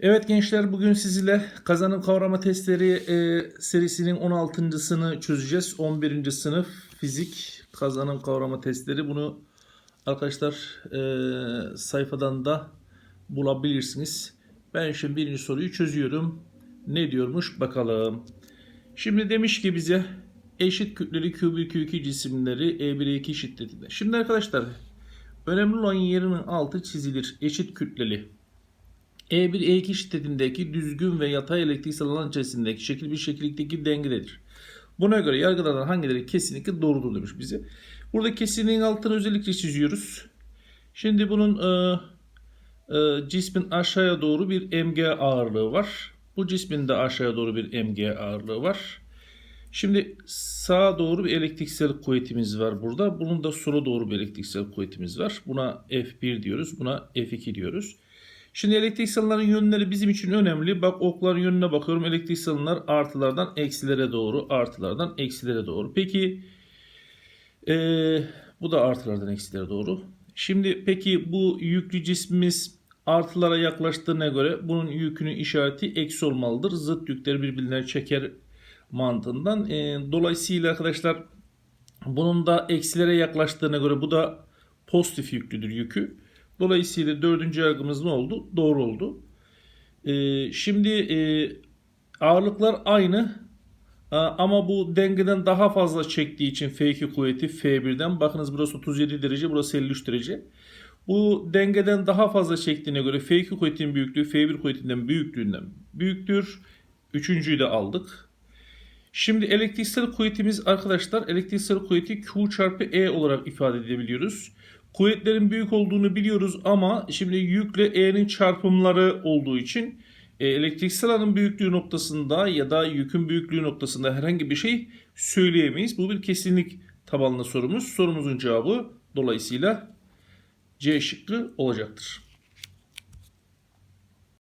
Evet gençler bugün sizinle kazanım kavrama testleri e, serisinin 16.sını çözeceğiz. 11. sınıf fizik kazanım kavrama testleri. Bunu arkadaşlar e, sayfadan da bulabilirsiniz. Ben şimdi birinci soruyu çözüyorum. Ne diyormuş bakalım. Şimdi demiş ki bize eşit kütleli Q1 Q2 cisimleri E1 E2 şiddetinde. Şimdi arkadaşlar önemli olan yerinin altı çizilir. Eşit kütleli. E1 E2 şiddetindeki düzgün ve yatay elektriksel alan içerisindeki şekil bir şekillikteki dengededir. Buna göre yargılardan hangileri kesinlikle doğrudur demiş bize. Burada kesinliğin altını özellikle çiziyoruz. Şimdi bunun e, e, cismin aşağıya doğru bir mg ağırlığı var. Bu cismin de aşağıya doğru bir mg ağırlığı var. Şimdi sağa doğru bir elektriksel kuvvetimiz var burada. Bunun da sola doğru bir elektriksel kuvvetimiz var. Buna F1 diyoruz. Buna F2 diyoruz. Şimdi elektrik alanların yönleri bizim için önemli. Bak okların yönüne bakıyorum. Elektrik alanlar artılardan eksilere doğru, artılardan eksilere doğru. Peki eee, bu da artılardan eksilere doğru. Şimdi peki bu yüklü cismimiz artılara yaklaştığına göre bunun yükünün işareti eksi olmalıdır. Zıt yükleri birbirine çeker mantığından. Eee, dolayısıyla arkadaşlar bunun da eksilere yaklaştığına göre bu da pozitif yüklüdür yükü. Dolayısıyla dördüncü yargımız ne oldu? Doğru oldu. Ee, şimdi e, ağırlıklar aynı Aa, ama bu dengeden daha fazla çektiği için F2 kuvveti F1'den bakınız burası 37 derece burası 53 derece. Bu dengeden daha fazla çektiğine göre F2 kuvvetinin büyüklüğü F1 kuvvetinden büyüklüğünden büyüktür. Üçüncüyü de aldık. Şimdi elektriksel kuvvetimiz arkadaşlar elektriksel kuvveti Q çarpı E olarak ifade edebiliyoruz. Kuvvetlerin büyük olduğunu biliyoruz ama şimdi yükle E'nin çarpımları olduğu için e, elektriksel alanın büyüklüğü noktasında ya da yükün büyüklüğü noktasında herhangi bir şey söyleyemeyiz. Bu bir kesinlik tabanlı sorumuz. Sorumuzun cevabı dolayısıyla C şıkkı olacaktır.